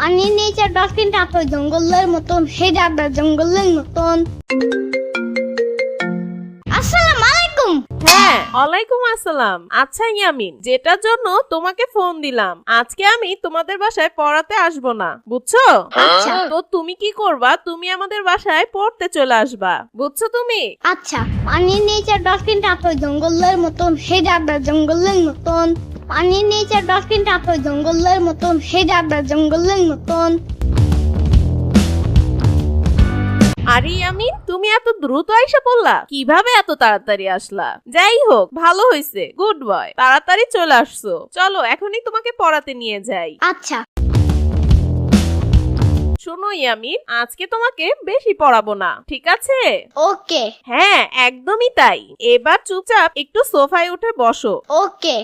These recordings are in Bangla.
পানির নিচে ডলফিনটা তো জঙ্গলের মতন জঙ্গলের মতন। আসসালামু আলাইকুম। হ্যাঁ ওয়ালাইকুম আসসালাম। আচ্ছা ইয়ামিন যেটার জন্য তোমাকে ফোন দিলাম আজকে আমি তোমাদের বাসায় পড়াতে আসব না বুঝছ? আচ্ছা। তো তুমি কি করবা? তুমি আমাদের বাসায় পড়তে চলে আসবা বুঝছ তুমি? আচ্ছা পানির নিচে ডলফিনটা তো জঙ্গলের মতন যাবে জঙ্গলের মতন। পানির নিচে ডলফিনটা তো জঙ্গলের মতন হে যাবে জঙ্গলের মতন। আরে ইয়ামিন তুমি এত দ্রুত আইসা পড়লা। কীভাবে এত তাড়াতাড়ি আসলা? যাই হোক ভালো হইছে। গুড বয় তাড়াতাড়ি চলে আসছো। চলো এখনই তোমাকে পড়াতে নিয়ে যাই। আচ্ছা। শোনো ইয়ামিন আজকে তোমাকে বেশি পড়াবো না ঠিক আছে? ওকে। হ্যাঁ একদমই তাই। এবার চুপচাপ একটু সোফায় উঠে বসো। ওকে।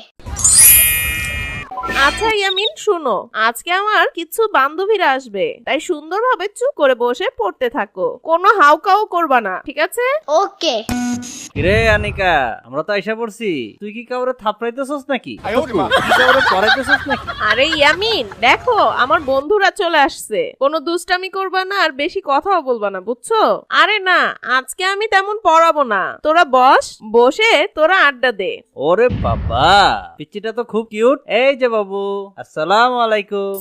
আচ্ছা ইয়ামিন শুনো। আজকে আমার কিছু বান্ধবীরা আসবে। তাই সুন্দরভাবে চুপ করে বসে পড়তে থাকো। কোনো হাউকাও করবা না ঠিক আছে? ওকে। রে আনিকা আমরা তো আইসা পড়ছি। তুই কি কাউরে থাপড়াইতেছস নাকি? কাউরে পড়াইতেছস নাকি? আরে ইয়ামিন দেখো আমার বন্ধুরা চলে আসছে। কোনো দুষ্টামি করবা না আর বেশি কথাও বলবা না বুঝছ? আরে না আজকে আমি তেমন পড়াবো না। তোরা বস বসে তোরা আড্ডা দে। ওরে বাবা পিচ্চিটা তো খুব কিউট। এই যে বাবু আসসালামু আলাইকুম।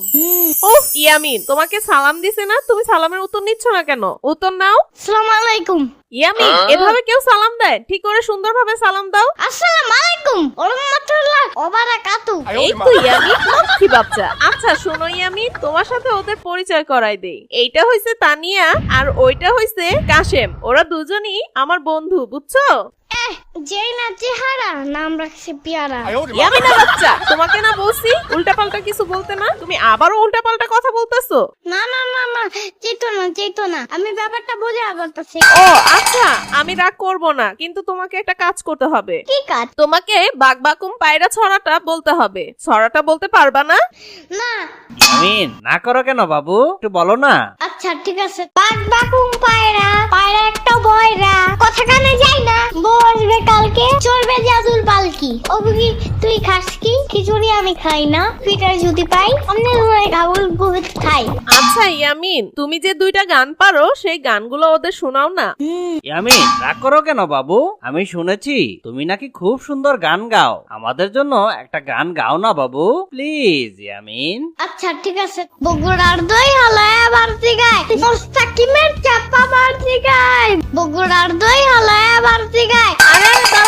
ওহ ইয়ামিন তোমাকে সালাম দিছে না? তুমি সালামের উত্তর নিচ্ছ না কেন? উত্তর নাও। আসসালামু আলাইকুম। ইয়ামিন এভাবে কেউ সালাম দেয়? ঠিক করে সুন্দরভাবে সালাম দাও। আসসালামু আলাইকুম। ওরহমাতুল্লাহ ওবারাকাতু এই তো ইয়ামিন লক্ষ্মী বাচ্চা আচ্ছা শোনো ইয়ামিন তোমার সাথে ওদের পরিচয় করাই দেই। এইটা হইছে তানিয়া আর ওইটা হইছে কাশেম। ওরা দুজনই আমার বন্ধু বুঝছ? যেই না চেহারা নাম রাখছে পিয়ারা। ইয়ামিনা বাচ্চা তোমাকে না বলছি উল্টাপাল্টা কিছু বলতে না। তুমি আবারও উল্টাপাল্টা কথা বলতেছো? না না না না চেতো না চেতো না। আমি ব্যাপারটা বুঝে বলতেছি। ও আচ্ছা আমি রাগ করব না কিন্তু তোমাকে একটা কাজ করতে হবে। কি কাজ? তোমাকে বাগবাকুম পায়রা ছড়াটা বলতে হবে। ছড়াটা বলতে পারবা না? না। আমিন না করো কেন বাবু? একটু বলো না। আচ্ছা ঠিক আছে। বাঘ বাকুম পায়রা পায়রা একটা বয়রা। কথা কানে যাই না। বউ আসবে কালকে চলবে জাদুর পালকি। ও বুঝি তুই খাস কি? খিচুড়ি আমি খাই না। পিঠা যদি পাই অন্য ধরনের খাব বহুত খাই। আচ্ছা ইয়ামিন তুমি যে দুইটা গান পারো সেই গানগুলো ওদের শোনাও না। ইয়ামিন রাগ করো কেন বাবু? আমি শুনেছি তুমি নাকি খুব সুন্দর গান গাও। আমাদের জন্য একটা গান গাও না বাবু? প্লিজ ইয়ামিন। আচ্ছা ঠিক আছে। বগুড়ার দই হালায় বাড়তি গায় মোস্তাকিমের চাপা বাড়তি গায় বগুড়ার দই হালায় বাড়তি গায়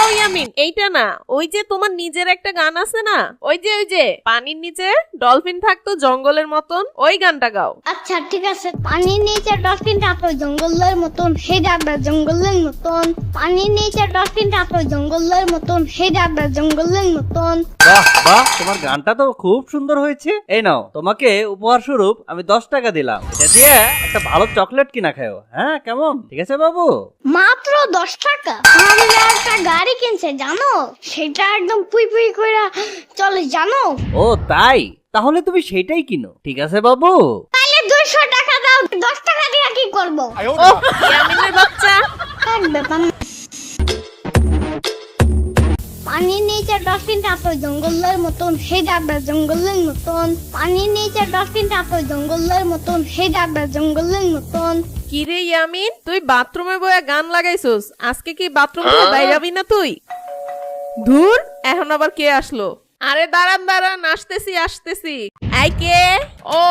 আরে আরে ইয়ামিন এইটা না ওই যে তোমার নিজের একটা গান আছে না ওই যে ওই যে পানির নিচে ডলফিন থাকতো জঙ্গলের মতন ওই গানটা গাও। আচ্ছা ঠিক আছে পানির নিচে ডলফিনটা তো জঙ্গলের মতন হে যাবে জঙ্গলের মতন পানির নিচে ডলফিনটা তো জঙ্গলের মতন হে যাবে জঙ্গলের মতন। বাহ বাহ তোমার গানটা তো খুব সুন্দর হয়েছে। এই নাও তোমাকে উপহার স্বরূপ আমি দশ টাকা দিলাম। এটা দিয়ে একটা ভালো চকলেট কিনা খাও হ্যাঁ কেমন? ঠিক আছে বাবু? মাত্র দশ টাকা? আমাদের একটা গাড়ি কিনছে জানো? সেটা একদম পুই পুই করে চলে জানো? ও তাই? তাহলে তুমি সেটাই কিনো ঠিক আছে বাবু? তাহলে দুইশো টাকা দাও দশ টাকা দিয়ে কি করব? ও বাচ্চা। পানির নিচে ডলফিনটা তো জঙ্গলের মতন হে যাবে জঙ্গলের মতন। পানির নিচে ডলফিনটা তো জঙ্গলের মতন হে যাবে জঙ্গলের মতন। কিরে ইয়ামিন তুই বাথরুমে বয়া গান লাগাইছস? আজকে কি বাথরুম থেকে বাইরাবি না তুই? ধুর এখন আবার কে আসলো? আরে দাঁড়ান দাঁড়ান আসতেছি আসতেছি। I K? ও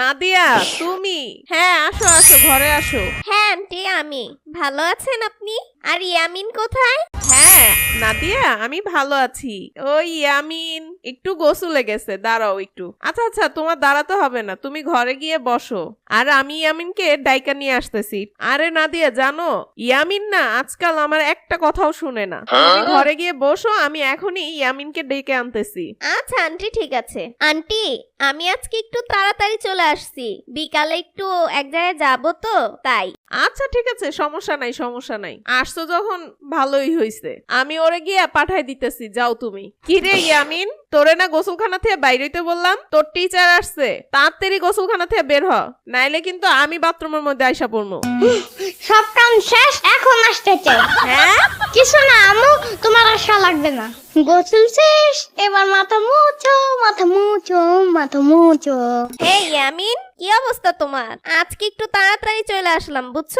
নাদিয়া তুমি? হ্যাঁ আসো আসো ঘরে আসো। হ্যাঁ আন্টি আমি। ভালো আছেন আপনি? আর ইয়ামিন কোথায়? হ্যাঁ নাদিয়া আমি ভালো আছি। ওই ইয়ামিন একটু গোসলে গেছে দাঁড়াও একটু। আচ্ছা আচ্ছা তোমার দাঁড়াতে হবে না তুমি ঘরে গিয়ে বসো। আর আমি ইয়ামিনকে ডাইকা নিয়ে আসতেছি। আরে নাদিয়া জানো ইয়ামিন না আজকাল আমার একটা কথাও শুনে না। তুমি ঘরে গিয়ে বসো আমি এখনই ইয়ামিনকে ডেকে আনতেছি। আচ্ছা আন্টি ঠিক আছে। আন্টি আমি আজকে একটু তাড়াতাড়ি চলে আসছি। বিকালে একটু এক জায়গায় যাব তো তাই। আচ্ছা ঠিক আছে সমস্যা নাই সমস্যা নাই। আসছো যখন ভালোই হইছে। আমি ওরে গিয়া পাঠাই দিতেছি যাও তুমি। কি রে ইয়ামিন? তোরে না গোসলখানা থেকে বাইরেতে বললাম? তোর টিচার আসছে। তাড়াতাড়ি গোসলখানা থেকে বের হ। নাইলে কিন্তু আমি বাথরুমের মধ্যে আইসা পড়ব সব কাম শেষ এখন আসতে চাই। হ্যাঁ? কিছু না আমু তোমার আশা লাগবে না। গোসল শেষ এবার মুছো মাথা মুছো মাথা ইয়ামিন কি অবস্থা তোমার? আজকে একটু তাড়াতাড়ি চলে আসলাম বুঝছ?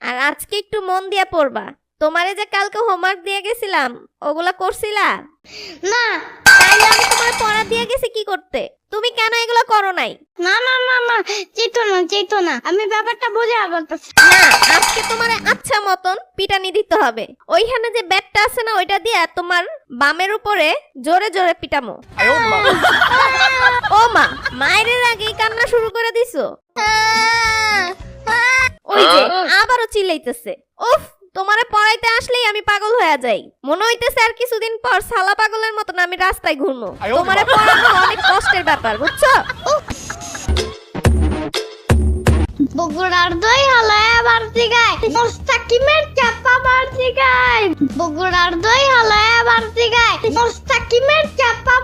আর আজকে একটু মন দিয়ে পড়বা। তোমারে যে কালকে হোমওয়ার্ক দিয়ে গেছিলাম ওগুলা করছিলা? না তাইলে আমি তোমার পড়া দিয়ে গেছি কি করতে? তুমি কেন এগুলো করো নাই? না না না না চেতো না চেতো না। আমি ব্যাপারটা বুঝে বলতেছি। না আজকে তোমার আচ্ছা মতন পিটানি দিতে হবে। ওইখানে যে ব্যাটটা আছে না ওইটা দিয়ে তোমার বামের উপরে জোরে জোরে পিটামো। ও মা মায়ের আগেই কান্না শুরু করে দিছো। ওই যে আবারও চিল্লাইতেছে। উফ তোমারে পড়াইতে আসলেই আমি পাগল হয়ে যাই। মনে হইতেছে আর কিছুদিন পর সালা পাগলের মতন আমি রাস্তায় ঘুরবো তোমারে পড়ানো অনেক কষ্টের ব্যাপার বুঝছ? বগুড়ার দই হলো এবার গায় মোস্তাকিমের চাপা বার জিগায় বগুড়ার দই হলো চাপা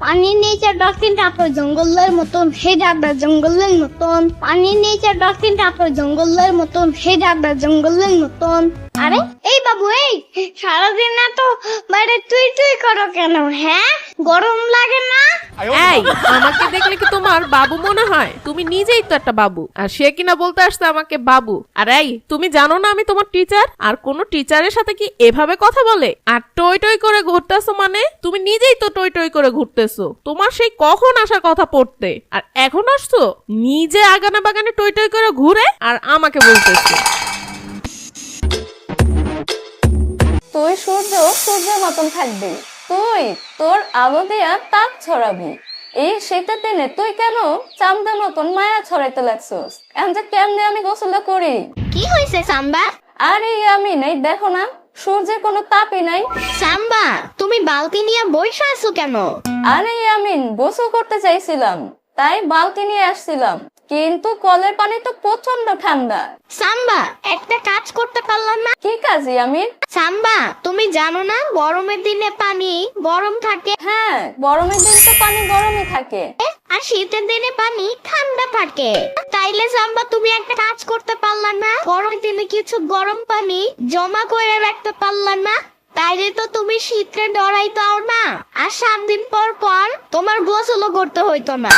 পানির নিচে ডলফিন তারপর জঙ্গলের মতন, হে যাবে জঙ্গলের মতন। পানি নিচে ডলফিন তারপর জঙ্গলের মতন, হে যাবে জঙ্গলের মতন। আরে, এই বাবু, এই, সারাদিন এত বাইরে তুই তুই করো কেন হ্যাঁ? গরম লাগে না? এই, আমাকে দেখলে কি তোমার বাবু মনে হয়? তুমি নিজেই তো একটা বাবু। আর সে কিনা বলতে আসছে আমাকে বাবু। আর এই, তুমি জানো না আমি তোমার টিচার আর কোন টিচারের সাথে কি এভাবে কথা বলে? আর টই টই করে ঘুরতেছো মানে? তুমি নিজেই তো টই টই করে ঘুরতেছো। তোমার সেই কখন আসার কথা পড়তে? আর এখন আসছো? নিজে আগানে বাগানে টই টই করে ঘুরে আর আমাকে বলতেছো। সূর্য সূর্যের মতন থাকবি। তুই তোর আলো দেয়া তাপ ছড়াবি। এই শীতের দিনে তুই কেন চামদের মতন মায়া ছড়াইতে লাগছস? এখন যে কেমনে আমি গোসলটা করি? কি হয়েছে সাম্বা? আরে আমি নেই দেখো না সূর্যের কোনো তাপই নাই। সাম্বা তুমি বালতি নিয়ে বসে আছো কেন? আরে আমিন গোসল করতে চাইছিলাম তাই বালতি নিয়ে আসছিলাম। কিন্তু কলের পানি তো প্রচণ্ড ঠান্ডা। সাম্বা একটা কাজ করতে পারলাম না। কি কাজে আমিন সাম্বা তুমি জানো না গরমের দিনে পানি গরম থাকে? হ্যাঁ গরমের দিন তো পানি গরমই থাকে। আর শীতের দিনে পানি ঠান্ডা থাকে। তাইলে সাম্বা তুমি একটা কাজ করতে পারলাম না? গরমের দিনে কিছু গরম পানি জমা করে রাখতে পারলাম না? তাইলে তো তুমি শীতকে ডরাইতাও না। আর সাত দিন পর পর তোমার গোসলও করতে হইতো না।